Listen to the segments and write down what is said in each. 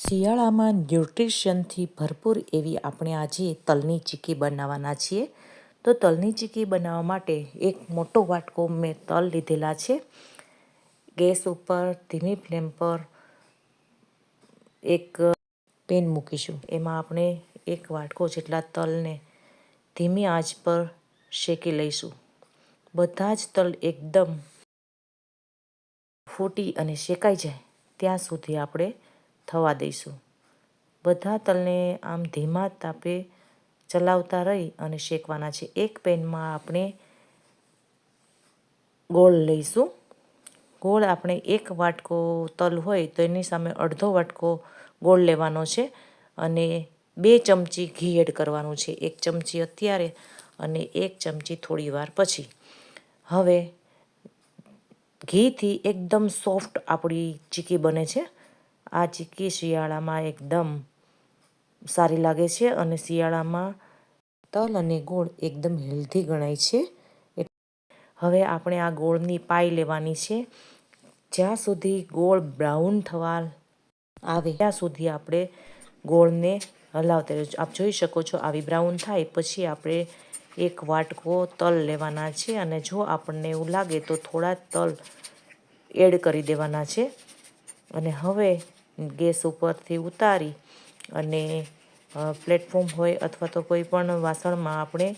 શિયાળામાં ન્યુટ્રિશનથી ભરપૂર એવી આપણે આજે તલની ચીકી બનાવવાના છીએ. તો તલની ચીકી બનાવવા માટે એક મોટો વાટકો મેં તલ લીધેલા છે. ગેસ ઉપર ધીમી ફ્લેમ પર એક પેન મૂકીશું. એમાં આપણે એક વાટકો જેટલા તલને ધીમી આંચ પર શેકી લઈશું. બધા જ તલ એકદમ ફૂટી અને શેકાઈ જાય ત્યાં સુધી આપણે થવા દઈશું. બધા તલને આમ ધીમા તાપે ચલાવતા રહી અને શેકવાના છે. એક પેનમાં આપણે ગોળ લઈશું. ગોળ આપણે એક વાટકો તલ હોય તો એની સામે અડધો વાટકો ગોળ લેવાનો છે અને બે ચમચી ઘી એડ કરવાનું છે. એક ચમચી અત્યારે અને એક ચમચી થોડી વાર પછી. હવે ઘીથી એકદમ સોફ્ટ આપણી ચીકી બને છે. આ ચીક્કી શિયાળામાં એકદમ સારી લાગે છે અને શિયાળામાં તલ અને ગોળ એકદમ હેલ્ધી ગણાય છે. હવે આપણે આ ગોળની પાઈ લેવાની છે. જ્યાં સુધી ગોળ બ્રાઉન થવા આવે, ત્યાં સુધી આપણે ગોળને હલાવતા રહેજો. આપ જોઈ શકો છો આવી બ્રાઉન થાય પછી આપણે એક વાટકો તલ લેવાના છે અને જો આપણને એવું લાગે તો થોડા તલ એડ કરી દેવાના છે. અને હવે ગેસ ઉપરથી ઉતારી અને પ્લેટફોર્મ હોય અથવા તો કોઈ પણ વાસણમાં આપણે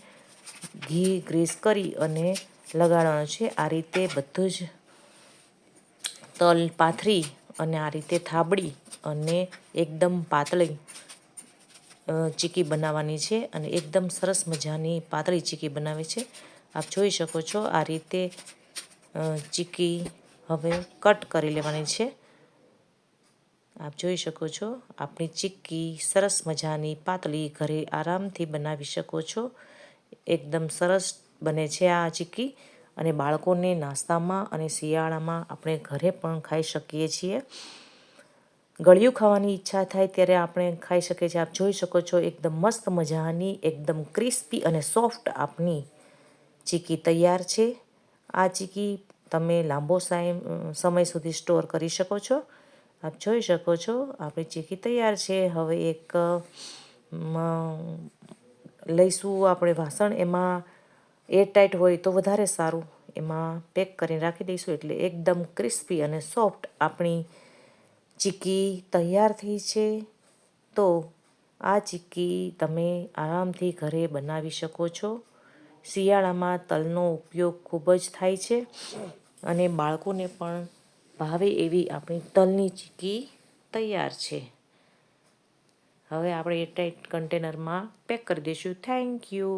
ઘી ગ્રીસ કરી અને લગાડવાનું છે. આ રીતે બધું જ તલ પાથરી અને આ રીતે થાબડી અને એકદમ પાતળી ચીકી બનાવવાની છે અને એકદમ સરસ મજાની પાતળી ચીકી બનાવે છે. આપ જોઈ શકો છો આ રીતે ચીકી હવે કટ કરી લેવાની છે. આપ જોઈ શકો છો, આપણી ચીક્કી સરસ મજાની પાતળી ઘરે આરામથી બનાવી શકો છો. એકદમ સરસ બને છે આ ચીક્કી અને બાળકોને નાસ્તામાં અને શિયાળામાં આપણે ઘરે પણ ખાઈ શકીએ છીએ. ગળ્યું ખાવાની ઈચ્છા થાય ત્યારે આપણે ખાઈ શકીએ છીએ. આપ જોઈ શકો છો, એકદમ મસ્ત મજાની, એકદમ ક્રિસ્પી અને સોફ્ટ આપની ચીક્કી તૈયાર છે. આ ચીક્કી તમે લાંબો સમય સુધી સ્ટોર કરી શકો છો. આપ જોઈ શકો છો, આપણી ચીકી તૈયાર છે. હવે એક લઈશું આપણે વાસણ. એમાં એરટાઈટ હોય તો વધારે સારું. એમાં પેક કરીને રાખી દઈશું એટલે એકદમ ક્રિસ્પી અને સોફ્ટ આપણી ચીકી તૈયાર થઈ છે. તો આ ચીક્કી તમે આરામથી ઘરે બનાવી શકો છો. શિયાળામાં તલનો ઉપયોગ ખૂબ જ થાય છે અને બાળકોને પણ ભાવે એવી આપણી તલની ચીકી તૈયાર છે. હવે આપણે એરટાઈટ કન્ટેનરમાં પેક કરી દઈશું. Thank you